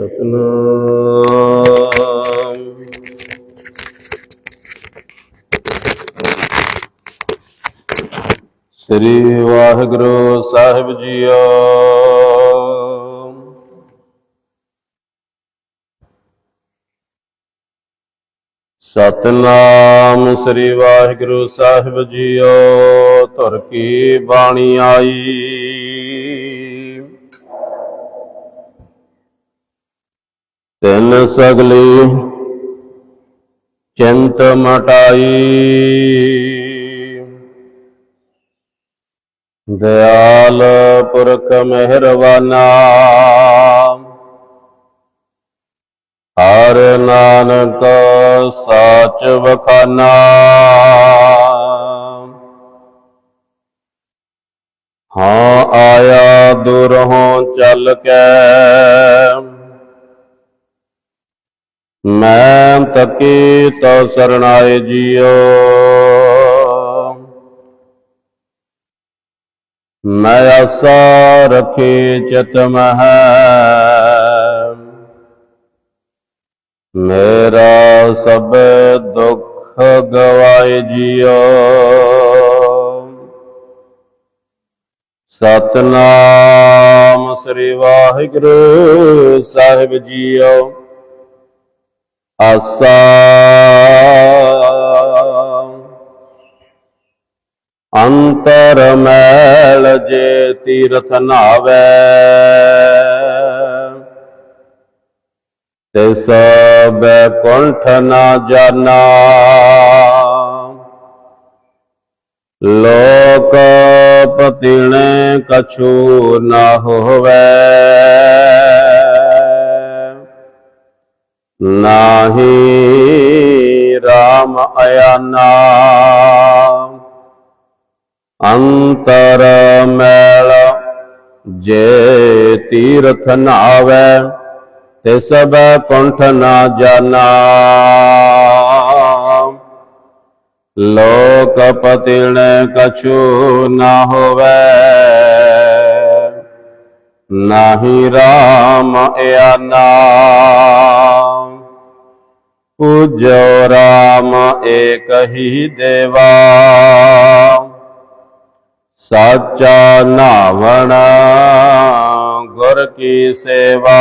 ਸਤਨਾਮ। ਸ੍ਰੀ ਵਾਹਿਗੁਰੂ ਸਾਹਿਬ ਜੀਓ। ਸਤਨਾਮ ਸ੍ਰੀ ਵਾਹਿਗੁਰੂ ਸਾਹਿਬ ਜੀਓ। ਧੁਰ ਕੀ ਬਾਣੀ ਆਈ। ਤਿੰਨ ਸਗਲੀ ਚਿੰਤ ਮਟਾਈ। ਦਇਆਲ ਪੁਰਖ ਮਿਹਰਬਾਨਾ। ਹਰ ਨਾਨਕ ਸਾਚ ਵਖਾਨਾ। ਹਾਂ ਆਇਆ ਦੁਰਹੋਂ ਚੱਲ ਕੇ। ਮੈਂ ਤਕੀ ਤੋ ਸਰਣਾਏ ਜੀਓ। ਮੈਂ ਆਸਾ ਰਖੀ ਚਿਤ ਮਹਿ। ਮੇਰਾ ਸਭ ਦੁੱਖ ਗਵਾਏ ਜੀਓ। ਸਤਨਾਮ ਸ੍ਰੀ ਵਾਹਿਗੁਰੂ ਸਾਹਿਬ ਜੀਓ। ਆਸਾ। ਅੰਤਰ ਮੈਲ ਜੇ ਤੀਰਥ ਨਾਵੇ। ਤਿਸ ਬੈਕੁੰਠ ਨਾ ਜਾਣਾ। ਲੋਕ ਪਤਿਣੇ ਕਛੂ ਨਾ ਹੋਵੇ। ਨਾਹੀ RAM ਅਯਾਨਾ। ਅੰਤਰ ਮੈਲ ਜੇ ਤੀਰਥ ਨਾਵੇ, ਤੇ ਸਭ ਕੁੰਠ ਨਾ ਜਾਣਾ ਲੋਕ ਪਤਿਣੇ ਕਛੂ ਨਾ ਹੋਵੇ। ਨਾਹੀ RAM ਆਨਾ ਪੂਜੋ RAM ਏਕ ਹੀ ਦੇਵਾ ਸਾਚਾ ਨਾਵਣ ਗੁਰ ਕੀ ਸੇਵਾ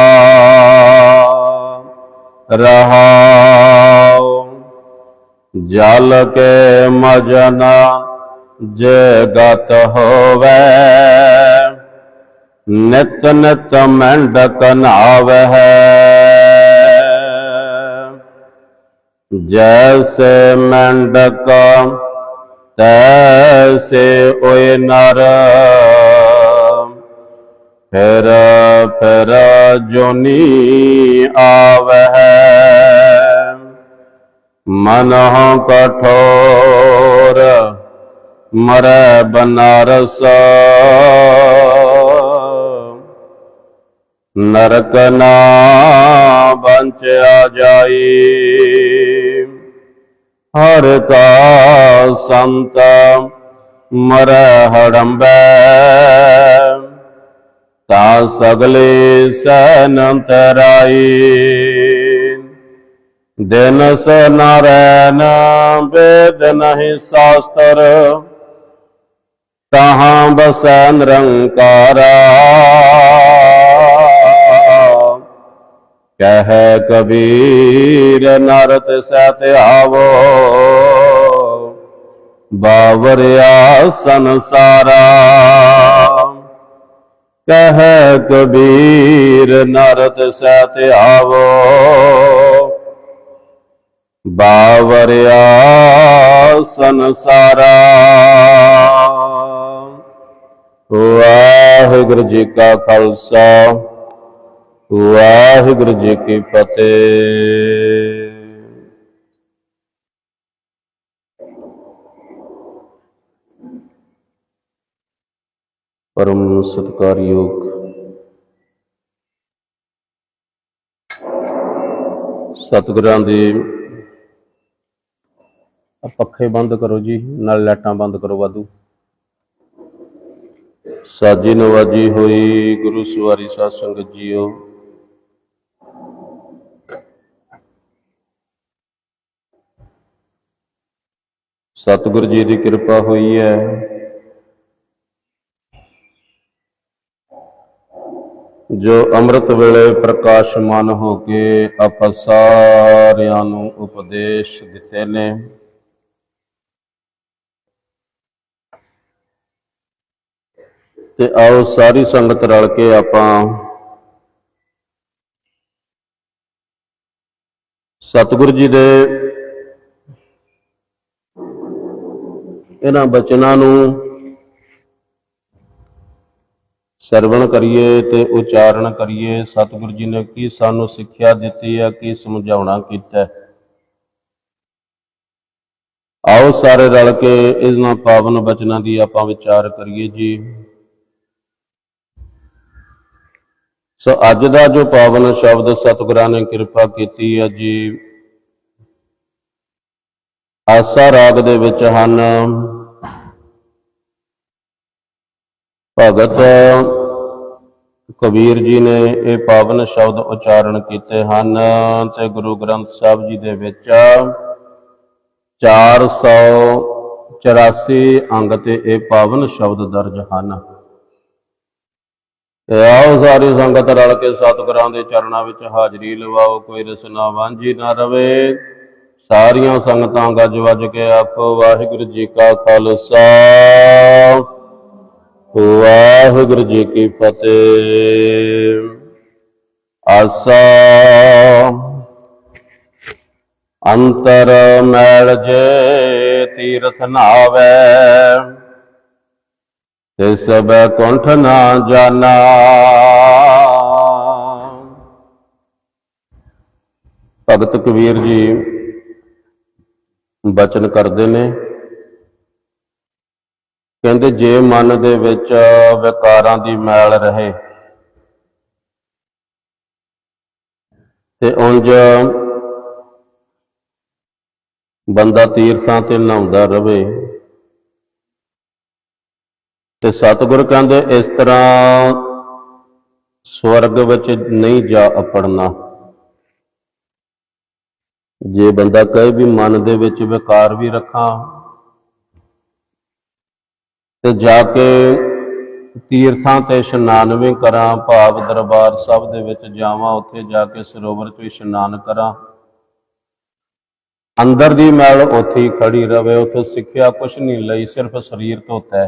ਰਹਾਉ ਜਲ ਕੇ ਮਜਨ ਜਗਤ ਗਤ ਹੋਵੇ ਨਿਤ ਨਿਤ ਮੰਡਕ ਨਾਵਹਿ ਜੈਸੇ ਮੰਡਕ ਤੈਸੇ ਓਏ ਨਰ ਫਿਰ ਫਿਰ ਜੋਨੀ ਆਵਹਿ ਮਨਹੁ ਕਠੋਰ ਮਰੈ ਬਨਾਰਸ ਨਰਕ ਨਾ ਬੰਚਿਆ ਜਾਈ। ਹਰ ਕਾ ਸੰਤ ਮਰੈ ਹੜੰਬੈ। ਤਾ ਸਗਲੇ ਸੈਨ ਤਰਾਈ। ਦਿਨ ਸ ਨਾਰਾਇਣ ਵੇਦ ਨਹੀਂ ਸਾਸਤਰ। ਤਹਾਂ ਬਸੈ ਨਿਰੰਕਾਰਾ। ਕਹਿ ਕਬੀਰ ਨਰਤ ਸਤ ਆਵੋ। ਬਾਵਰਿਆ ਸੰਸਾਰਾ ਕਹਿ ਕਬੀਰ ਨਰਤ ਸਤ ਆਵੋ। ਬਾਵਰਿਆ ਸੰਸਾਰਾ ਵਾਹਿਗੁਰੂ ਜੀ ਕਾ ਖਾਲਸਾ। ਵਾਹਿਗੁਰੂ ਜੀ ਕੀ ਫਤਿਹ। ਪਰਮ ਸਤਿਕਾਰਯੋਗ ਸਤਿਗੁਰਾਂ ਦੀ ਪੱਖੇ ਬੰਦ ਕਰੋ ਜੀ, ਨਾਲ ਲਾਈਟਾਂ ਬੰਦ ਕਰੋ ਵਾਧੂ। ਸਾਜੀ ਨਵਾਜੀ ਹੋਈ, ਗੁਰੂ ਸਵਾਰੀ ਸਾਧ ਸੰਗਤ ਜੀਓ। ਸਤਿਗੁਰ ਜੀ ਦੀ ਕਿਰਪਾ ਹੋਈ ਹੈ। ਜੋ ਅੰਮ੍ਰਿਤ ਵੇਲੇ ਪ੍ਰਕਾਸ਼ਮਾਨ ਹੋ ਕੇ ਆਪਾਂ ਸਾਰਿਆਂ ਨੂੰ ਉਪਦੇਸ਼ ਦਿੱਤੇ ਨੇ। ਤੇ ਆਓ ਸਾਰੀ ਸੰਗਤ ਰਲ ਕੇ ਆਪਾਂ ਸਤਿਗੁਰੂ ਜੀ ਦੇ ਇਹਨਾਂ ਬਚਨਾਂ ਨੂੰ ਸਰਵਣ ਕਰੀਏ ਤੇ ਉਚਾਰਨ ਕਰੀਏ। ਸਤਿਗੁਰੂ ਜੀ ਨੇ ਕੀ ਸਾਨੂੰ ਸਿੱਖਿਆ ਦਿੱਤੀ ਹੈ, ਕੀ ਸਮਝਾਉਣਾ ਕੀਤਾ ਆਓ ਸਾਰੇ ਰਲ ਕੇ ਇਹਨਾਂ ਪਾਵਨ ਬਚਨਾਂ ਦੀ ਆਪਾਂ ਵਿਚਾਰ ਕਰੀਏ ਜੀ। ਸੋ ਅੱਜ ਦਾ ਜੋ ਪਾਵਨ ਸ਼ਬਦ ਸਤਿਗੁਰਾਂ ਨੇ ਕਿਰਪਾ ਕੀਤੀ ਹੈ ਜੀ ਆਸਾ ਰਾਗ ਦੇ ਵਿੱਚ ਹਨ। ਭਗਤ ਕਬੀਰ ਜੀ ਨੇ ਇਹ ਪਾਵਨ ਸ਼ਬਦ ਉਚਾਰਨ ਕੀਤੇ ਹਨ ਤੇ ਗੁਰੂ ਗ੍ਰੰਥ ਸਾਹਿਬ ਜੀ ਦੇ ਵਿੱਚ 484 ਅੰਗ ਤੇ ਇਹ ਪਾਵਨ ਸ਼ਬਦ ਦਰਜ ਹਨ। ਆਓ ਸਾਰੀ ਸੰਗਤ ਰਲ ਕੇ ਸਤਿਗੁਰਾਂ ਦੇ ਚਰਨਾਂ ਵਿੱਚ ਹਾਜ਼ਰੀ ਲਵਾਓ, ਕੋਈ ਰਸਨਾ ਵਾਂਝੀ ਨਾ ਰਵੇ। ਸਾਰੀਆਂ ਸੰਗਤਾਂ ਗੱਜ ਵੱਜ ਕੇ ਆਖੋ ਵਾਹਿਗੁਰੂ ਜੀ ਕਾ ਖਾਲਸਾ। ਵਾਹਿਗੁਰੂ ਜੀ ਕੀ ਫਤਿਹ। ਆਸਾ। ਅੰਤਰ ਮੈਲ ਜੇ ਤੀਰਥ ਨਾਵੇ। ਤੇ ਸਭ ਕੁੰਠ ਨਾ ਜਾਣਾ। ਭਗਤ ਕਬੀਰ ਜੀ ਬਚਨ ਕਰਦੇ ਨੇ। ਕਹਿੰਦੇ, ਜੇ ਮਨ ਦੇ ਵਿੱਚ ਵਿਕਾਰਾਂ ਦੀ ਮੈਲ ਰਹੇ, ਤੇ ਉਂਝ ਬੰਦਾ ਤੀਰਥਾਂ ਤੇ ਨਹਾਉਂਦਾ ਰਵੇ। ਤੇ ਸਤਿਗੁਰ ਕਹਿੰਦੇ, ਇਸ ਤਰ੍ਹਾਂ ਸਵਰਗ ਵਿੱਚ ਨਹੀਂ ਜਾ ਅਪੜਨਾ। ਜੇ ਬੰਦਾ ਕਹੇ ਵੀ ਮਨ ਦੇ ਵਿੱਚ ਵਿਕਾਰ ਵੀ ਰੱਖਾਂ ਤੇ ਜਾ ਕੇ ਤੀਰਥਾਂ ਤੇ ਇਸ਼ਨਾਨ ਵੀ ਕਰਾਂ, ਭਾਵ ਦਰਬਾਰ ਸਾਹਿਬ ਦੇ ਵਿੱਚ ਜਾਵਾਂ, ਉੱਥੇ ਜਾ ਕੇ ਸਰੋਵਰ 'ਚ ਇਸ਼ਨਾਨ ਕਰਾਂ। ਅੰਦਰ ਦੀ ਮੈਲ ਉੱਥੇ ਹੀ ਖੜੀ ਰਵੇ, ਉੱਥੇ ਸਿੱਖਿਆ ਕੁਛ ਨਹੀਂ ਲਈ, ਸਿਰਫ ਸਰੀਰ ਧੋਤਾ ਹੈ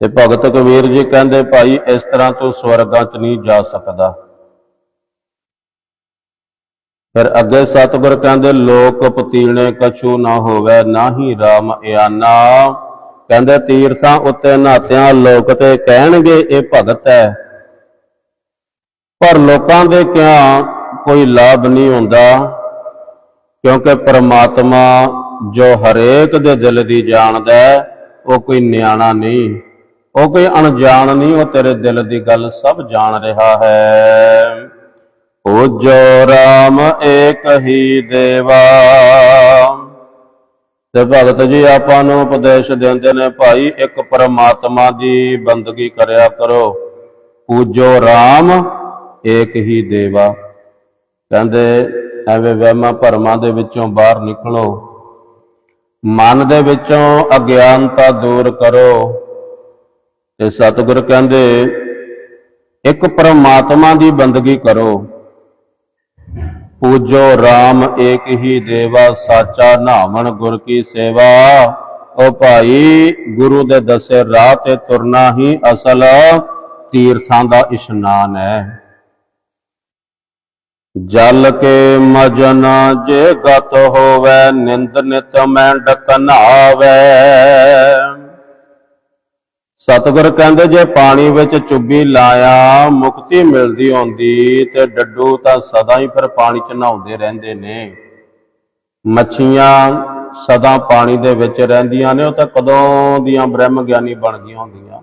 ਤੇ ਭਗਤ ਕਬੀਰ ਜੀ ਕਹਿੰਦੇ, ਭਾਈ, ਇਸ ਤਰ੍ਹਾਂ ਤੂੰ ਸਵਰਗਾਂ 'ਚ ਨਹੀਂ ਜਾ ਸਕਦਾ। ਫਿਰ ਅੱਗੇ ਸਤਿਗੁਰ ਕਹਿੰਦੇ, ਲੋਕ ਪਤੀਣੇ ਕਛੂ ਨਾ ਹੋਵੇ, ਨਾਹੀ RAM ਇਆਨਾ। ਕਹਿੰਦੇ, ਤੀਰਥਾਂ ਉੱਤੇ ਨਹਾਤਿਆਂ ਲੋਕ ਤੇ ਕਹਿਣਗੇ, ਇਹ ਭਗਤ ਹੈ। ਪਰ ਲੋਕਾਂ ਦੇ ਕਿਆ ਕੋਈ ਲਾਭ ਨਹੀਂ ਹੁੰਦਾ, ਕਿਉਂਕਿ ਪਰਮਾਤਮਾ ਜੋ ਹਰੇਕ ਦੇ ਦਿਲ ਦੀ ਜਾਣਦਾ ਉਹ ਕੋਈ ਨਿਆਣਾ ਨਹੀਂ। ਉਹ ਕੋਈ ਅਣਜਾਣ ਨਹੀਂ, ਉਹ ਤੇਰੇ ਦਿਲ ਦੀ ਗੱਲ ਸਭ ਜਾਣ ਰਿਹਾ ਹੈ। ਪੂਜੋ ਰਾਮ ਏਕ ਹੀ ਦੇਵਾ। ਤੇ ਭਗਤ ਜੀ, ਆਪਾਂ ਨੂੰ ਉਪਦੇਸ਼ ਦਿੰਦੇ ਨੇ, ਭਾਈ, ਇੱਕ ਪਰਮਾਤਮਾ ਦੀ ਬੰਦਗੀ ਕਰਿਆ ਕਰੋ। ਪੂਜੋ ਰਾਮ ਏਕ ਹੀ ਦੇਵਾ। ਕਹਿੰਦੇ, ਐਵੇਂ ਵਹਿਮਾਂ ਭਰਮਾਂ ਦੇ ਵਿੱਚੋਂ ਬਾਹਰ ਨਿਕਲੋ। ਮਨ ਦੇ ਵਿੱਚੋਂ ਅਗਿਆਨਤਾ ਦੂਰ ਕਰੋ। ਤੇ ਸਤਿਗੁਰ ਕਹਿੰਦੇ, ਇੱਕ ਪਰਮਾਤਮਾ ਦੀ ਬੰਦਗੀ ਕਰੋ। ਪੂਜੋ RAM ਏਕ ਹੀ ਦੇਵਾ, ਸਾਚਾ ਨਾਮਣ ਗੁਰ ਕੀ ਸੇਵਾ। ਉਹ ਭਾਈ, ਗੁਰੂ ਦੇ ਦੱਸੇ ਰਾਹ ਤੇ ਤੁਰਨਾ ਹੀ ਅਸਲ, ਤੀਰਥਾਂ ਦਾ ਇਸ਼ਨਾਨ ਹੈ ਜਲ ਕੇ ਮਜਨ ਜੇ ਗਤ ਹੋਵੇ, ਨਿੰਦ ਨਿਤ ਮੈਂਡ ਕਨਾਵੇ ਸਤਿਗੁਰ ਕਹਿੰਦੇ, ਜੇ ਪਾਣੀ ਵਿੱਚ ਚੁੱਭੀ ਲਾਇਆ, ਮੁਕਤੀ ਮਿਲਦੀ ਹੁੰਦੀ ਤੇ ਡੱਡੂ ਤਾਂ ਸਦਾ ਹੀ ਫਿਰ ਪਾਣੀ ਚ ਨਹਾਉਂਦੇ ਰਹਿੰਦੇ ਨੇ। ਮੱਛੀਆਂ ਸਦਾ ਪਾਣੀ ਦੇ ਵਿੱਚ ਰਹਿੰਦੀਆਂ ਨੇ, ਉਹ ਤਾਂ ਕਦੋਂ ਦੀਆਂ ਬ੍ਰਹਮ ਗਿਆਨੀ ਬਣ ਗਈਆਂ ਹੁੰਦੀਆਂ।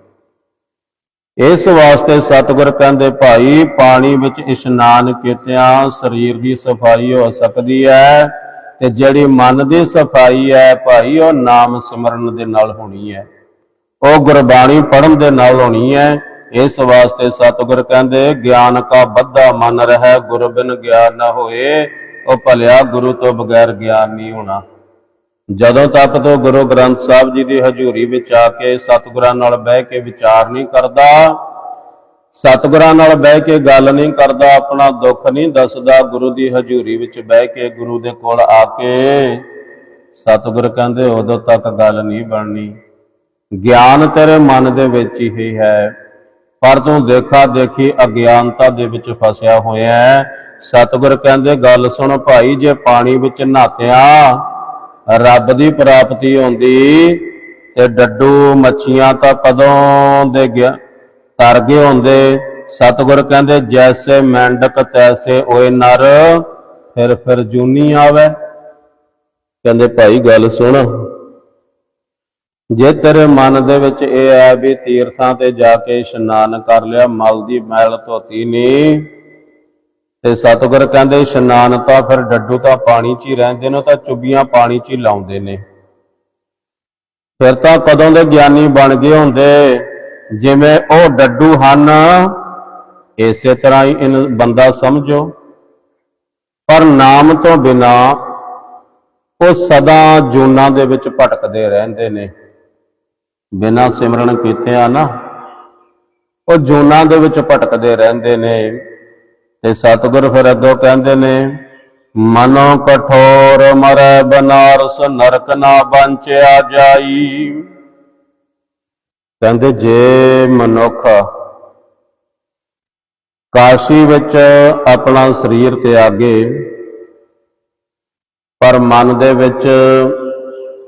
ਇਸ ਵਾਸਤੇ ਸਤਿਗੁਰ ਕਹਿੰਦੇ, ਭਾਈ, ਪਾਣੀ ਵਿੱਚ ਇਸ਼ਨਾਨ ਕੀਤਿਆਂ ਸਰੀਰ ਦੀ ਸਫ਼ਾਈ ਹੋ ਸਕਦੀ ਹੈ, ਤੇ ਜਿਹੜੀ ਮਨ ਦੀ ਸਫ਼ਾਈ ਹੈ, ਭਾਈ, ਉਹ ਨਾਮ ਸਿਮਰਨ ਦੇ ਨਾਲ ਹੋਣੀ ਹੈ। ਉਹ ਗੁਰਬਾਣੀ ਪੜਨ ਦੇ ਨਾਲ ਹੋਣੀ ਹੈ ਇਸ ਵਾਸਤੇ ਸਤਿਗੁਰ ਕਹਿੰਦੇ, ਗਿਆਨ ਕਾ ਬੱਧਾ ਮਨ ਰਹਿ, ਗੁਰ ਬਿਨ ਗਿਆਨ ਨਾ ਹੋਏ। ਉਹ ਭਲਿਆ ਗੁਰੂ ਤੋਂ ਬਗੈਰ ਗਿਆਨ ਨਹੀਂ ਹੋਣਾ। ਜਦੋਂ ਤੱਕ ਤੋਂ ਗੁਰੂ ਗ੍ਰੰਥ ਸਾਹਿਬ ਜੀ ਦੀ ਹਜ਼ੂਰੀ ਵਿੱਚ ਆ ਕੇ ਸਤਿਗੁਰਾਂ ਨਾਲ ਬਹਿ ਕੇ ਵਿਚਾਰ ਨਹੀਂ ਕਰਦਾ, ਸਤਿਗੁਰਾਂ ਨਾਲ ਬਹਿ ਕੇ ਗੱਲ ਨਹੀਂ ਕਰਦਾ, ਆਪਣਾ ਦੁੱਖ ਨਹੀਂ ਦੱਸਦਾ, ਗੁਰੂ ਦੀ ਹਜ਼ੂਰੀ ਵਿੱਚ ਬਹਿ ਕੇ ਗੁਰੂ ਦੇ ਕੋਲ ਆ ਕੇ ਸਤਿਗੁਰ ਕਹਿੰਦੇ, ਉਦੋਂ ਤੱਕ ਗੱਲ ਨਹੀਂ ਬਣਨੀ। ਗਿਆਨ ਤੇਰੇ ਮਨ ਦੇ ਵਿੱਚ ਹੀ ਹੈ, ਪਰ ਤੂੰ ਦੇਖਾ ਦੇਖੀ ਅਗਿਆਨਤਾ ਦੇ ਵਿੱਚ ਫਸਿਆ ਹੋਇਆ ਹੈ। ਸਤਿਗੁਰ ਕਹਿੰਦੇ, ਗੱਲ ਸੁਣ ਭਾਈ, ਜੇ ਪਾਣੀ ਵਿੱਚ ਨਹਾਤਿਆ, ਰੱਬ ਦੀ ਪ੍ਰਾਪਤੀ ਹੁੰਦੀ ਤੇ ਡੱਡੂ ਮੱਛੀਆਂ ਤਾਂ ਕਦੋਂ ਦੇ ਗਿਆ, ਤਰ ਗਏ ਹੁੰਦੇ। ਸਤਿਗੁਰ ਕਹਿੰਦੇ, ਜੈਸੇ ਮੈਂਡਕ, ਤੈਸੇ ਓਏ ਨਰ, ਫਿਰ ਫਿਰ ਜੂਨੀ ਆਵੇ। ਕਹਿੰਦੇ, ਭਾਈ, ਗੱਲ ਸੁਣ ਜੇ ਤੇਰੇ ਮਨ ਦੇ ਵਿੱਚ ਇਹ ਹੈ ਵੀ ਤੀਰਥਾਂ ਤੇ ਜਾ ਕੇ ਇਸ਼ਨਾਨ ਕਰ ਲਿਆ, ਮਲ ਦੀ ਮੈਲ ਧੋਤੀ ਨਹੀਂ, ਤੇ ਸਤਿਗੁਰ ਕਹਿੰਦੇ ਇਸ਼ਨਾਨ ਤਾਂ ਫਿਰ ਡੱਡੂ ਤਾਂ ਪਾਣੀ 'ਚ ਹੀ ਰਹਿੰਦੇ ਨੇ ਤਾਂ ਚੁੱਬੀਆਂ ਪਾਣੀ 'ਚ ਹੀ ਲਾਉਂਦੇ ਨੇ। ਫਿਰ ਤਾਂ ਕਦੋਂ ਦੇ ਗਿਆਨੀ ਬਣ ਗਏ ਹੁੰਦੇ, ਜਿਵੇਂ ਉਹ ਡੱਡੂ ਹਨ, ਇਸੇ ਤਰ੍ਹਾਂ ਹੀ ਇਹਨੂੰ ਬੰਦਾ ਸਮਝੋ। ਪਰ ਨਾਮ ਤੋਂ ਬਿਨਾ ਉਹ ਸਦਾ ਜੂਨਾਂ ਦੇ ਵਿੱਚ ਭਟਕਦੇ ਰਹਿੰਦੇ ਨੇ। ਬਿਨਾਂ ਸਿਮਰਨ ਕੀਤੇ ਆ ਨਾ, ਉਹ ਜੂਨਾਂ ਦੇ ਵਿੱਚ ਭਟਕਦੇ ਰਹਿੰਦੇ ਨੇ ਤੇ ਸਤਿਗੁਰ ਫਿਰ ਅੱਗੋਂ ਕਹਿੰਦੇ ਨੇ, ਮਨੋ ਕਠੋਰ ਮਰੈ ਬਨਾਰਸ, ਨਰਕ ਨਾ ਬੰਚਿਆ ਜਾਈ। ਕਹਿੰਦੇ ਜੇ ਮਨੁੱਖ ਕਾਸ਼ੀ ਵਿੱਚ ਆਪਣਾ ਸਰੀਰ ਤਿਆਗੇ, ਪਰ ਮਨ ਦੇ ਵਿੱਚ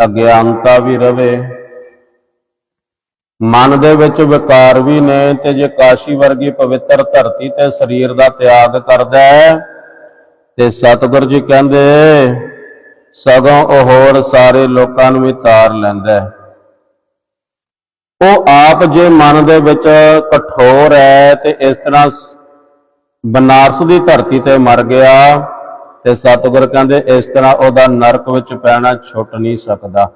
ਅਗਿਆਨਤਾ ਵੀ ਰਵੇ ਮਨ ਦੇ ਵਿੱਚ ਵਿਕਾਰ ਵੀ ਨੇ ਤੇ ਜੇ ਕਾਸ਼ੀ ਵਰਗੀ ਪਵਿੱਤਰ ਧਰਤੀ ਤੇ ਸਰੀਰ ਦਾ ਤਿਆਗ ਕਰਦਾ ਹੈ, ਤੇ ਸਤਿਗੁਰ ਜੀ ਕਹਿੰਦੇ, ਸਗੋਂ ਉਹ ਹੋਰ ਸਾਰੇ ਲੋਕਾਂ ਨੂੰ ਵੀ ਤਾਰ ਲੈਂਦਾ ਉਹ ਆਪ ਜੇ ਮਨ ਦੇ ਵਿੱਚ ਕਠੋਰ ਹੈ ਤੇ ਇਸ ਤਰ੍ਹਾਂ ਬਨਾਰਸ ਦੀ ਧਰਤੀ ਤੇ ਮਰ ਗਿਆ, ਤੇ ਸਤਿਗੁਰ ਕਹਿੰਦੇ ਇਸ ਤਰ੍ਹਾਂ ਉਹਦਾ ਨਰਕ ਵਿੱਚ ਪੈਣਾ ਛੁੱਟ ਨਹੀਂ ਸਕਦਾ।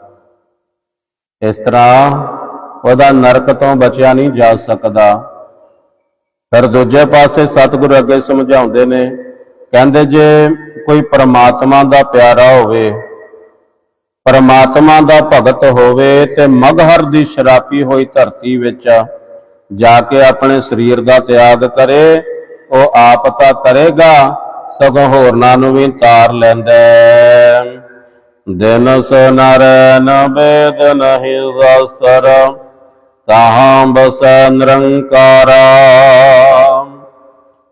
ਇਸ ਤਰ੍ਹਾਂ ਉਹਦਾ ਨਰਕ ਤੋਂ ਬਚਿਆ ਨਹੀਂ ਜਾ ਸਕਦਾ। ਫਿਰ ਦੂਜੇ ਪਾਸੇ ਸਤਿਗੁਰ ਅੱਗੇ ਸਮਝਾਉਂਦੇ ਨੇ, ਕਹਿੰਦੇ ਜੇ ਕੋਈ ਪਰਮਾਤਮਾ ਦਾ ਪਿਆਰਾ ਹੋਵੇ, ਪਰਮਾਤਮਾ ਦਾ ਭਗਤ ਹੋਵੇ ਤੇ ਮਗਹਰ ਦੀ ਸ਼ਰਾਪੀ ਹੋਈ ਧਰਤੀ ਵਿੱਚ ਜਾ ਕੇ ਆਪਣੇ ਸਰੀਰ ਦਾ ਤਿਆਗ ਕਰੇ, ਉਹ ਆਪ ਤਾਂ ਕਰੇਗਾ, ਸਗੋਂ ਹੋਰਨਾਂ ਨੂੰ ਵੀ ਤਾਰ ਲੈਂਦਾ ਦਿਨ ਸੁਨਰ ਬੇਦ ਨਹੀਂ ਜ਼ਸਰ। ਤਾਹਾਂ ਬਸੈ ਨਿਰੰਕਾਰਾ?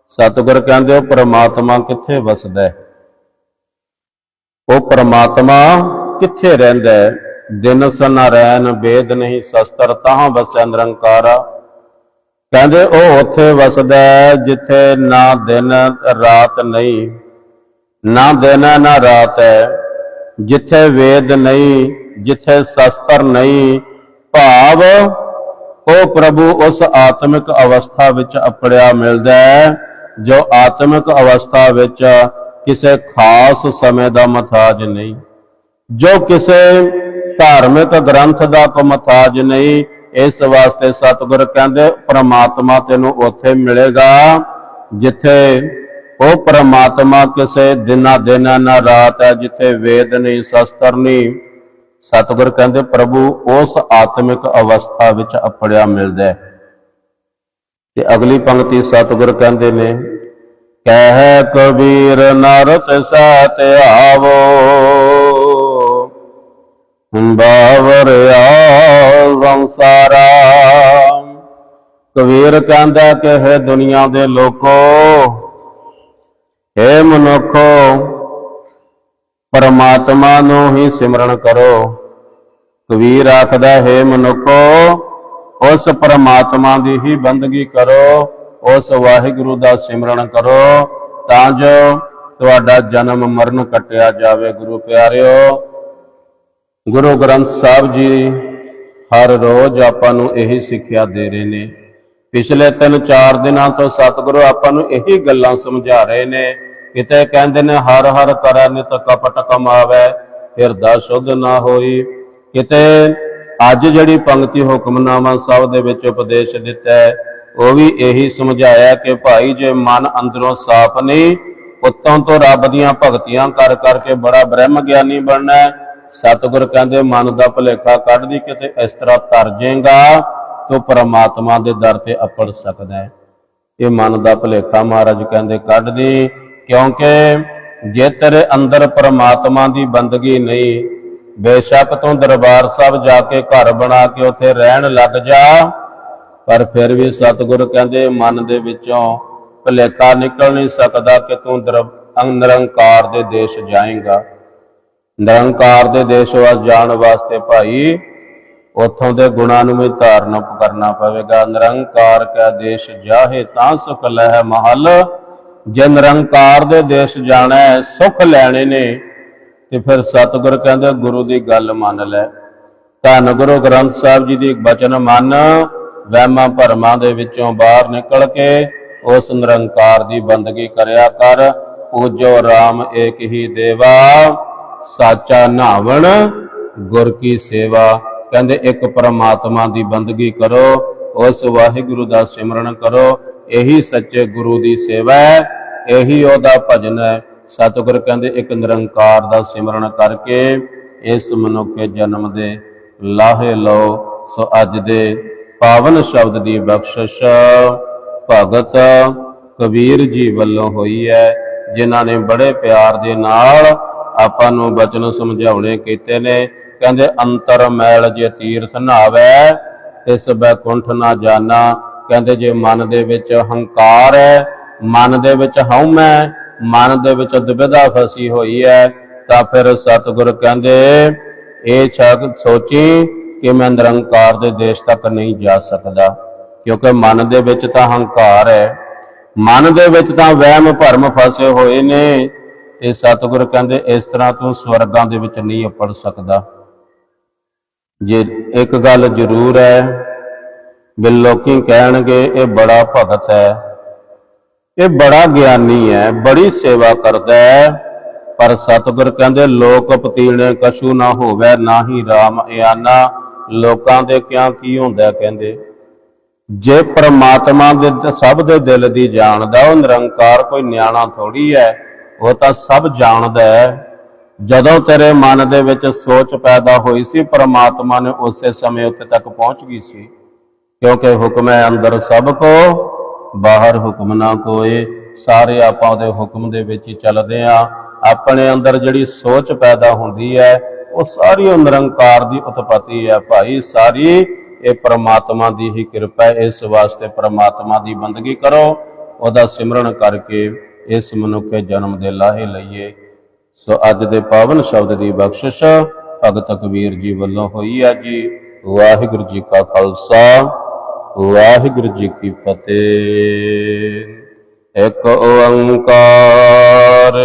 ਸਤਿਗੁਰ ਕਹਿੰਦੇ ਉਹ ਪ੍ਰਮਾਤਮਾ ਕਿੱਥੇ ਵਸਦਾ ਹੈ? ਉਹ ਪ੍ਰਮਾਤਮਾ ਕਿੱਥੇ ਰਹਿੰਦਾ ਹੈ? ਦਿਨ ਸਨਰੈਨ ਵੇਦ ਨਹੀਂ ਸ਼ਸਤਰ ਤਾਹਾਂ ਬਸੈ ਨਿਰੰਕਾਰਾ। ਕਹਿੰਦੇ ਉਹ ਉੱਥੇ ਵਸਦਾ ਜਿੱਥੇ ਨਾ ਦਿਨ, ਰਾਤ ਨਹੀਂ। ਨਾ ਦਿਨ, ਨਾ ਰਾਤ ਹੈ। ਜਿੱਥੇ ਵੇਦ ਨਹੀਂ, ਜਿੱਥੇ ਸ਼ਸਤਰ ਨਹੀਂ, ਭਾਵ ਉਹ ਪ੍ਰਭੂ ਉਸ ਆਤਮਿਕ ਅਵਸਥਾ ਵਿੱਚ ਅਪੜਿਆ ਮਿਲਦਾ ਹੈ, ਜੋ ਆਤਮਿਕ ਅਵਸਥਾ ਵਿੱਚ ਕਿਸੇ ਖਾਸ ਸਮੇਂ ਦਾ ਮਥਾਜ ਨਹੀਂ, ਜੋ ਕਿਸੇ ਧਾਰਮਿਕ ਗ੍ਰੰਥ ਦਾ ਕੋ ਮਥਾਜ ਨਹੀਂ, ਇਸ ਵਾਸਤੇ ਸਤਿਗੁਰ ਕਹਿੰਦੇ, ਪ੍ਰਮਾਤਮਾ ਤੈਨੂੰ ਉੱਥੇ ਮਿਲੇਗਾ, ਜਿੱਥੇ ਉਹ ਪ੍ਰਮਾਤਮਾ ਕਿਸੇ ਦਿਨਾ ਦਿਨਾ ਨਾ ਰਾਤ ਹੈ, ਜਿੱਥੇ ਵੇਦ ਨਹੀਂ, ਸ਼ਸਤਰ ਨਹੀਂ ਸਤਿਗੁਰ ਕਹਿੰਦੇ, ਪ੍ਰਭੂ, ਉਸ ਆਤਮਿਕ ਅਵਸਥਾ ਵਿੱਚ ਅਪੜਿਆ ਮਿਲਦਾ ਹੈ। ਤੇ ਅਗਲੀ ਪੰਕਤੀ ਸਤਿਗੁਰ ਕਹਿੰਦੇ ਨੇ, ਕਹਿ ਕਬੀਰ, ਨਰਤ ਸਤ ਆਵੋ ਬਾਵਰਿਆ ਸੰਸਾਰਾ। ਕਬੀਰ ਕਹਿੰਦਾ ਕਿ ਹੈ ਦੁਨੀਆ ਦੇ ਲੋਕੋ, ਹੈ ਮਨੁੱਖੋ ਪਰਮਾਤਮਾ ਨੂੰ ਹੀ ਸਿਮਰਨ ਕਰੋ। ਕਬੀਰ ਆਖਦਾ, ਹੈ ਮਨੁੱਖੋ, ਉਸ ਪਰਮਾਤਮਾ ਦੀ ਹੀ ਬੰਦਗੀ ਕਰੋ, ਉਸ ਵਾਹਿਗੁਰੂ ਦਾ ਸਿਮਰਨ ਕਰੋ, ਤਾਂ ਜੋ ਤੁਹਾਡਾ ਜਨਮ ਮਰਨ ਕੱਟਿਆ ਜਾਵੇ, ਗੁਰੂ ਪਿਆਰਿਓ। ਗੁਰੂ ਗ੍ਰੰਥ ਸਾਹਿਬ ਜੀ ਹਰ ਰੋਜ਼ ਆਪਾਂ ਨੂੰ ਇਹੀ ਸਿੱਖਿਆ ਦੇ ਰਹੇ ਨੇ। ਪਿਛਲੇ 3-4 ਦਿਨਾਂ ਤੋਂ ਸਤਿਗੁਰੂ ਆਪਾਂ ਨੂੰ ਇਹੀ ਗੱਲਾਂ ਸਮਝਾ ਰਹੇ ਨੇ। ਕਿਤੇ ਕਹਿੰਦੇ ਨੇ, ਹਰ ਹਰ ਕਰੈ ਨਿਤ ਕਪਟ ਕਮਾਵੇ ਹਿਰਦਾ ਸ਼ੁੱਧ ਨਾ ਹੋਈ। ਕਿਤੇ ਅੱਜ ਜਿਹੜੀ ਪੰਕਤੀ ਹੁਕਮਨਾਮਾ ਸਾਹਿਬ ਦੇ ਵਿੱਚ ਉਪਦੇਸ਼ ਦਿੱਤਾ ਹੈ, ਉਹ ਵੀ ਇਹੀ ਸਮਝਾਇਆ ਕਿ ਭਾਈ ਜੇ ਮਨ ਅੰਦਰੋਂ ਸਾਫ਼ ਨਹੀਂ, ਉਤੋਂ ਤੋਂ ਰੱਬ ਦੀਆਂ ਭਗਤੀਆਂ ਕਰ ਕਰਕੇ ਬੜਾ ਬ੍ਰਹਮ ਗਿਆਨੀ ਬਣਨਾ ਸਤਿਗੁਰ ਕਹਿੰਦੇ, ਮਨ ਦਾ ਭੁਲੇਖਾ ਕੱਢ ਦੀ ਕਿਤੇ ਇਸ ਤਰ੍ਹਾਂ ਤਰ ਜਾਏਗਾ ਤੋ ਪ੍ਰਮਾਤਮਾ ਦੇ ਦਰ ਤੇ ਅਪੜ ਸਕਦਾ ਹੈ। ਇਹ ਮਨ ਦਾ ਭੁਲੇਖਾ ਮਹਾਰਾਜ ਕਹਿੰਦੇ ਕੱਢ ਦੀ ਕਿਉਂਕਿ ਜੇ ਤੇਰੇ ਅੰਦਰ ਪਰਮਾਤਮਾ ਦੀ ਬੰਦਗੀ ਨਹੀਂ, ਬੇਸ਼ੱਕ ਤੂੰ ਦਰਬਾਰ ਸਾਹਿਬ ਜਾ ਕੇ ਘਰ ਬਣਾ ਕੇ ਉੱਥੇ ਰਹਿਣ ਲੱਗ ਜਾ। ਪਰ ਫਿਰ ਵੀ ਸਤਿਗੁਰ ਕਹਿੰਦੇ, ਮਨ ਦੇ ਵਿੱਚੋਂ ਭੁਲੇਖਾ ਨਿਕਲ ਨਹੀਂ ਸਕਦਾ ਕਿ ਤੂੰ ਦਰ- ਨਿਰੰਕਾਰ ਦੇ ਦੇਸ਼ ਜਾਏਗਾ। ਨਿਰੰਕਾਰ ਦੇ ਦੇਸ਼ ਵੱਲ ਜਾਣ ਵਾਸਤੇ ਭਾਈ ਉਥੋਂ ਦੇ ਗੁਣਾਂ ਨੂੰ ਵੀ ਧਾਰਨ ਕਰਨਾ ਪਵੇਗਾ। ਨਿਰੰਕਾਰ ਕਾ ਦੇਸ਼ ਜਾਹੇ ਤਾਂ ਸੁਖ ਲਹਿ ਮਹਲ। ਜੇ ਨਿਰੰਕਾਰ ਦੇ ਦੇਸ਼ ਜਾਣਾ ਹੈ ਸੁਖ ਲੈਣੇ ਨੇ। ਤੇ ਫਿਰ ਸਤਿਗੁਰ ਕਹਿੰਦੇ, ਗੁਰੂ ਦੀ ਗੱਲ ਮੰਨ ਲੈ। ਧੰਨ ਗੁਰੂ ਗ੍ਰੰਥ ਸਾਹਿਬ ਜੀ ਦੀ ਬਚਨ ਮੰਨ। ਵਹਿਮਾਂ ਭਰਮਾਂ ਦੇ ਵਿੱਚੋਂ ਬਾਹਰ ਨਿਕਲ ਕੇ ਉਸ ਨਿਰੰਕਾਰ ਦੀ ਬੰਦਗੀ ਕਰਿਆ ਕਰ। ਪੂਜੋ RAM ਏਕ ਹੀ ਦੇਵਾ, ਸਾਚਾ ਨਾਵਣ, ਗੁਰ ਕੀ ਸੇਵਾ। ਕਹਿੰਦੇ, ਇੱਕ ਪਰਮਾਤਮਾ ਦੀ ਬੰਦਗੀ ਕਰੋ, ਉਸ ਵਾਹਿਗੁਰੂ ਦਾ ਸਿਮਰਨ ਕਰੋ। ਇਹੀ ਸੱਚੇ ਗੁਰੂ ਦੀ ਸੇਵਾ ਹੈ। ਇਹੀ ਉਹਦਾ ਭਜਨ ਹੈ। ਸਤਿਗੁਰ ਕਹਿੰਦੇ, ਇੱਕ ਨਿਰੰਕਾਰ ਦਾ ਸਿਮਰਨ ਕਰਕੇ ਇਸ ਮਨੁੱਖੇ ਜਨਮ ਦੇ ਲਾਹੇ ਲਓ। ਸੋ ਅੱਜ ਦੇ ਪਾਵਨ ਸ਼ਬਦ ਦੀ ਬਖਸ਼ਿਸ਼ ਭਗਤ ਕਬੀਰ ਜੀ ਵੱਲੋਂ ਹੋਈ ਹੈ, ਜਿਨ੍ਹਾਂ ਨੇ ਬੜੇ ਪਿਆਰ ਦੇ ਨਾਲ ਆਪਾਂ ਨੂੰ ਬਚਨ ਸਮਝਾਉਣੇ ਕੀਤੇ ਨੇ। ਕਹਿੰਦੇ, ਅੰਤਰ ਮੈਲ ਜੇ ਤੀਰਥ ਨਹਾਵੇ, ਤਿਸ ਬੈਕੁੰਠ ਨਾ ਜਾਣਾ ਕਹਿੰਦੇ, ਜੇ ਮਨ ਦੇ ਵਿੱਚ ਹੰਕਾਰ ਹੈ ਮਨ ਦੇ ਵਿੱਚ ਹਉਮੈ ਮਨ ਦੇ ਵਿੱਚ ਦੁਬਿਧਾ ਫਸੀ ਹੋਈ ਹੈ, ਤਾਂ ਫਿਰ ਸਤਿਗੁਰ ਕਹਿੰਦੇ, ਇਹ ਛਕ ਸੋਚੀ ਕਿ ਮੈਂ ਨਿਰੰਕਾਰ ਦੇ ਦੇਸ਼ ਤੱਕ ਨਹੀਂ ਜਾ ਸਕਦਾ, ਕਿਉਂਕਿ ਮਨ ਦੇ ਵਿੱਚ ਤਾਂ ਹੰਕਾਰ ਹੈ। ਮਨ ਦੇ ਵਿੱਚ ਤਾਂ ਵਹਿਮ ਭਰਮ ਫਸੇ ਹੋਏ ਨੇ, ਤੇ ਸਤਿਗੁਰ ਕਹਿੰਦੇ, ਇਸ ਤਰ੍ਹਾਂ ਤੂੰ ਸਵਰਗਾਂ ਦੇ ਵਿੱਚ ਨਹੀਂ ਅਪੜ ਸਕਦਾ। ਜੇ ਇੱਕ ਗੱਲ ਜ਼ਰੂਰ ਹੈ, ਵੀ ਲੋਕੀ ਕਹਿਣਗੇ, ਇਹ ਬੜਾ ਭਗਤ ਹੈ। ਇਹ ਬੜਾ ਗਿਆਨੀ ਹੈ, ਬੜੀ ਸੇਵਾ ਕਰਦਾ ਹੈ। ਪਰ ਸਤਿਗੁਰ ਕਹਿੰਦੇ, ਲੋਕ ਪਤੀਣੇ ਕਛੂ ਨਾ ਹੋਵੇ, ਨਾ ਹੀ RAM ਇਆਨਾ। ਲੋਕਾਂ ਦੇ ਕਿਆ ਕੀ ਹੁੰਦਾ ਕਹਿੰਦੇ, ਜੇ ਪ੍ਰਮਾਤਮਾ ਦੇ ਸਭ ਦੇ ਦਿਲ ਦੀ ਜਾਣਦਾ ਉਹ ਨਿਰੰਕਾਰ ਕੋਈ ਨਿਆਣਾ ਥੋੜੀ ਹੈ। ਉਹ ਤਾਂ ਸਭ ਜਾਣਦਾ ਹੈ। ਜਦੋਂ ਤੇਰੇ ਮਨ ਦੇ ਵਿੱਚ ਸੋਚ ਪੈਦਾ ਹੋਈ ਸੀ, ਪ੍ਰਮਾਤਮਾ ਨੇ ਉਸੇ ਸਮੇਂ ਉੱਥੇ ਤੱਕ ਪਹੁੰਚ ਗਈ ਸੀ। ਕਿਉਂਕਿ ਹੁਕਮ ਹੈ ਅੰਦਰ ਸਭ ਕੋ ਬਾਹਰ ਹੁਕਮ ਨਾ ਕੋਏ। ਸਾਰੇ ਆਪਾਂ ਉਹਦੇ ਹੁਕਮ ਦੇ ਵਿੱਚ ਹੀ ਚੱਲਦੇ ਆ। ਆਪਣੇ ਅੰਦਰ ਜਿਹੜੀ ਸੋਚ ਪੈਦਾ ਹੁੰਦੀ ਹੈ, ਉਹ ਸਾਰੀ ਉਹ ਨਿਰੰਕਾਰ ਦੀ ਉਤਪਤੀ ਹੈ ਭਾਈ। ਸਾਰੀ ਇਹ ਪ੍ਰਮਾਤਮਾ ਦੀ ਹੀ ਕਿਰਪਾ ਹੈ। ਇਸ ਵਾਸਤੇ ਪ੍ਰਮਾਤਮਾ ਦੀ ਬੰਦਗੀ ਕਰੋ। ਉਹਦਾ ਸਿਮਰਨ ਕਰਕੇ ਇਸ ਮਨੁੱਖੇ ਜਨਮ ਦੇ ਲਾਹੇ ਲਈਏ। ਸੋ ਅੱਜ ਦੇ ਪਾਵਨ ਸ਼ਬਦ ਦੀ ਬਖਸ਼ਿਸ਼ ਭਗਤ ਕਬੀਰ ਜੀ ਵੱਲੋਂ ਹੋਈ ਹੈ ਜੀ। ਵਾਹਿਗੁਰੂ ਜੀ ਕਾ ਖਾਲਸਾ। ਵਾਹਿਗੁਰੂ ਜੀ ਕੀ ਫਤਿਹ। ਇੱਕ ਓੰਕਾਰ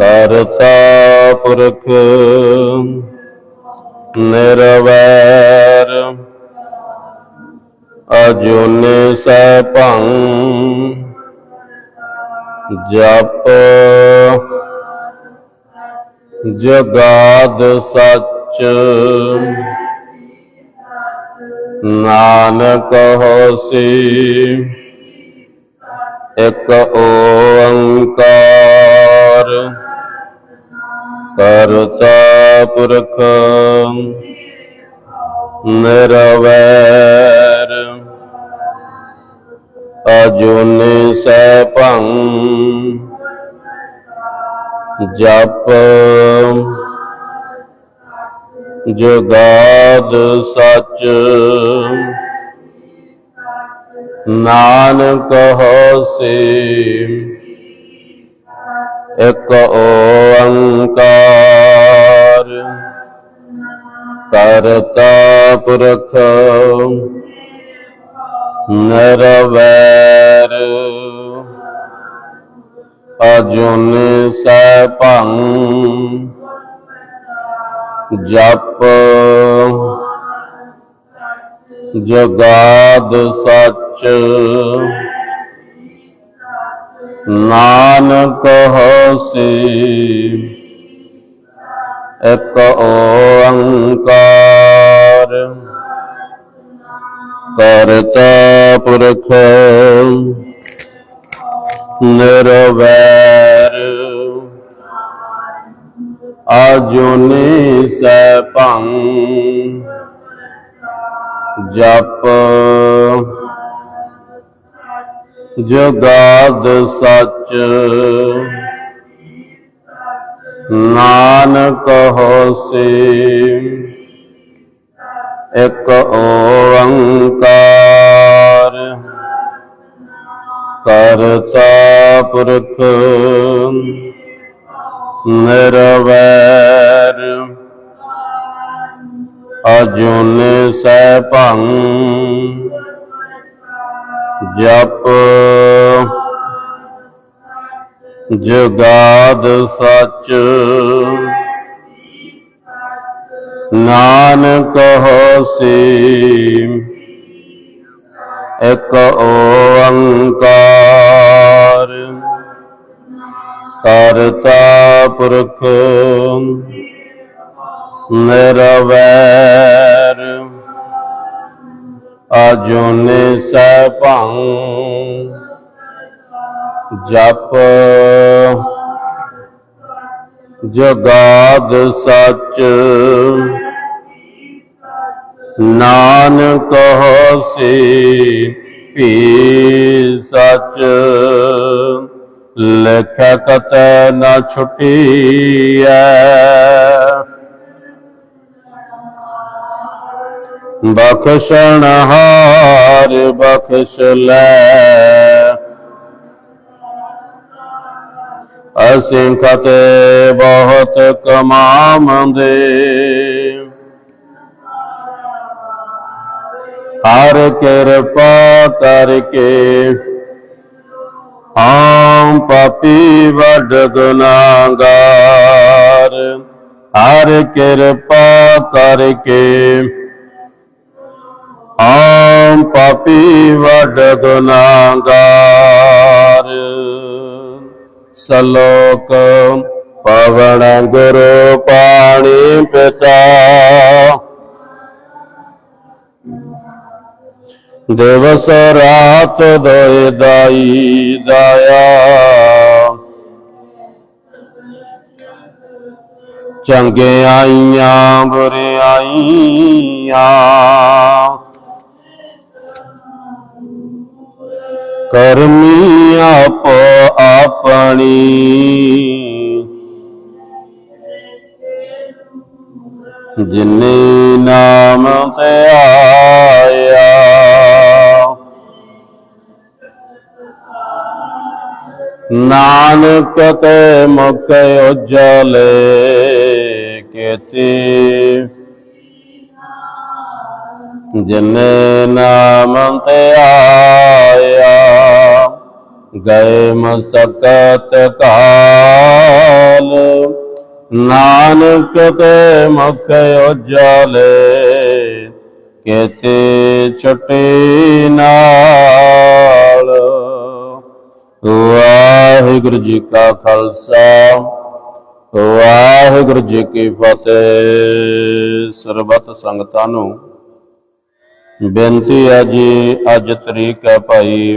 ਕਰਤਾ ਪੁਰਖ ਨਿਰਵੈਰ ਅਜੂਨੇ ਸੈਭੰ ਜਪ ਜਗਾਦ ਸੱਚ। ਨਾਨਕ ਹੋਸੀ। ਇੱਕ ਓੰਕਾਰ। ਕਰਤਾ ਪੁਰਖ। ਨਿਰਵੈਰ। ਅਜੂਨੀ ਸੈਭੰ ਜਪ। ਜਗਾਦ ਸੱਚ। ਨਾਨਕ ਹੋਸੀ। ਇੱਕ ਓੰਕਾਰ। ਕਰਤਾ ਪੁਰਖ। ਨਰਵੈਰ। ਅਜੁਨ ਸੈਭੰ ਜਪ ਜਗਾਦ ਸੱਚ ਨਾਨਕ ਹੋਸੀ ਇੱਕ ਓੰਕਾਰ ਕਰਤਾ ਪੁਰਖ ਨਿਰਵੈਰ ਆਜੋਨੇ ਸੈ ਭੰ ਜਪ ਜਗਾਦ ਸੱਚ ਨਾਨਕ ਹੋਸੀ ਇਕ ਓੰਕਾਰ ਕਰਤਾ ਪੁਰਖ ਨਿਰਵੈਰ। ਅਜੁਨ ਸੈ ਭੰ ਜਪ ਜਗਾਦ ਸੱਚ। ਨਾਨਕ ਹੋਸੀ ਇਕ ਓੰਕਾਰ। ਕਰਤਾ ਪੁਰਖ ਨਿਰਵੈਰ। ਅਜੁਨੇ ਸੈ ਭੰ ਜਪ ਜਗਾਦ ਸੱਚ। ਨਾਨਕ ਹੋਸੀ ਭੀ ਸੱਚ। ਲਖਤ ਨ ਛੁਟੀਐ। ਬਖਸ਼ਣ ਹਾਰ ਬਖਸ਼ ਲੈ। ਅਸੀਂ ਅਸਿੰਖਤ ਬਹੁਤ ਕਮਾਮੰਦੇ ਹਰ ਕਿਰਪਾ ਕਰਕੇ ਆਮ ਪਾਪੀ ਵੱਡ ਗੁਨਾਹਗਾਰ। ਹਰ ਕਿਰਪਾ ਕਰਕੇ ਆਮ ਪਾਪੀ ਵੱਡ ਗੁਨਾਹਗਾਰ। ਸਲੋਕ ਪਵਨ ਗੁਰੂ ਪਾਣੀ ਪਿਤਾ। ਦਿਵਸ ਰਾਤ ਦੋਇ ਦਾਈ ਦਾਇਆ। ਚੰਗਿਆਈਆਂ ਬੁਰਿਆਈਆਂ ਕਰਮੀ ਆਪ ਆਪਣੀ। ਜਿਨੇ ਨਾਮ ਤੇ ਆਇਆ ਨਾਨਕ ਤੇ ਮੁਖ ਉਜਲੇ ਕੀਤੀ। ਜਿਨੇ ਨਾਮ ਤੇ ਆਇਆ, ਗਏ ਮਸਕਤ ਕਾਲ। ਨਾਨਕ ਤੇ ਮੁਖ ਉਜਲੇ ਕੇਤੇ, ਛੁੱਟੀ ਨਾਲ ਵਾਹਿਗੁਰੂ ਜੀ ਕਾ ਖਾਲਸਾ, ਵਾਹਿਗੁਰੂ ਜੀ ਕੀ ਫਤਿਹ। ਸਰਬਤ ਸੰਗਤਾਂ ਨੂੰ ਬੇਨਤੀ ਹੈ ਜੀ, ਅੱਜ ਤਰੀਕ ਹੈ ਭਾਈ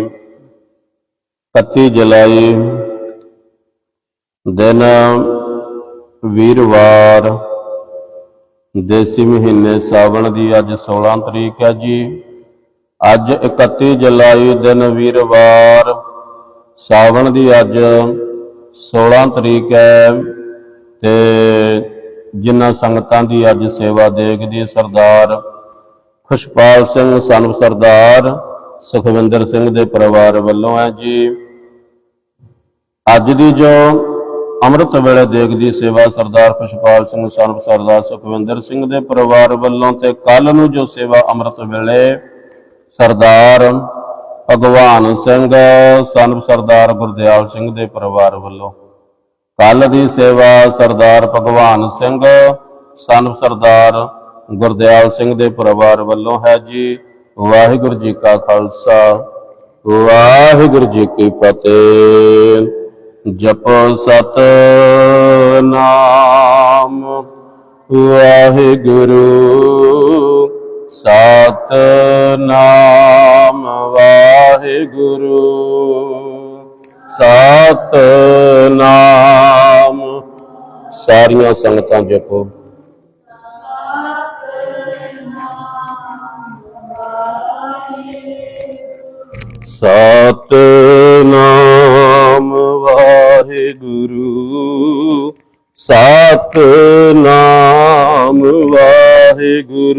31 ਜੁਲਾਈ, ਦਿਨ ਵੀਰਵਾਰ, ਦੇਸੀ ਮਹੀਨੇ ਸਾਵਣ ਦੀ ਅੱਜ 16 ਤਰੀਕ ਹੈ ਜੀ। ਅੱਜ 31 ਜੁਲਾਈ, ਦਿਨ ਵੀਰਵਾਰ ਸਾਵਣ ਦੀ ਅੱਜ 16 ਤਰੀਕ ਹੈ ਤੇ ਜਿਨ੍ਹਾਂ ਸੰਗਤਾਂ ਦੀ ਅੱਜ ਸੇਵਾ ਦੇਖਦੀ ਸਰਦਾਰ ਖੁਸ਼ਪਾਲ ਸਿੰਘ ਸਨਮ ਸਰਦਾਰ ਸੁਖਵਿੰਦਰ ਸਿੰਘ ਦੇ ਪਰਿਵਾਰ ਵੱਲੋਂ ਹੈ ਜੀ। ਅੱਜ ਦੀ ਜੋ ਅੰਮ੍ਰਿਤ ਵੇਲੇ ਦੇਖਦੀ ਸੇਵਾ ਸਰਦਾਰ ਖੁਸ਼ਪਾਲ ਸਿੰਘ ਸਨਮ ਸਰਦਾਰ ਸੁਖਵਿੰਦਰ ਸਿੰਘ ਦੇ ਪਰਿਵਾਰ ਵੱਲੋਂ ਤੇ ਕੱਲ ਨੂੰ ਜੋ ਸੇਵਾ ਅੰਮ੍ਰਿਤ ਵੇਲੇ ਸਰਦਾਰ ਭਗਵਾਨ ਸਿੰਘ ਸਨਮ ਸਰਦਾਰ ਗੁਰਦਿਆਲ ਸਿੰਘ ਦੇ ਪਰਿਵਾਰ ਵੱਲੋਂ। ਕੱਲ ਦੀ ਸੇਵਾ ਸਰਦਾਰ ਭਗਵਾਨ ਸਿੰਘ ਸਨਮ ਸਰਦਾਰ ਗੁਰਦਿਆਲ ਸਿੰਘ ਦੇ ਪਰਿਵਾਰ ਵੱਲੋਂ ਹੈ ਜੀ। ਵਾਹਿਗੁਰੂ ਜੀ ਕਾ ਖਾਲਸਾ, ਵਾਹਿਗੁਰੂ ਜੀ ਕੀ ਫਤਿਹ। ਜਪੋ ਸਤ ਨਾਮ ਵਾਹਿਗੁਰੂ ਸਤ ਨਾਮ ਵਾਹਿਗੁਰੂ। ਸਤ ਨਾਮ ਸਾਰੀਆਂ ਸੰਗਤਾਂ ਜਪੋ। ਸਤਨਾਮ ਵਾਹਿਗੁਰੂ। ਸਤ ਨਾਮ ਵਾਹਿਗੁਰੂ।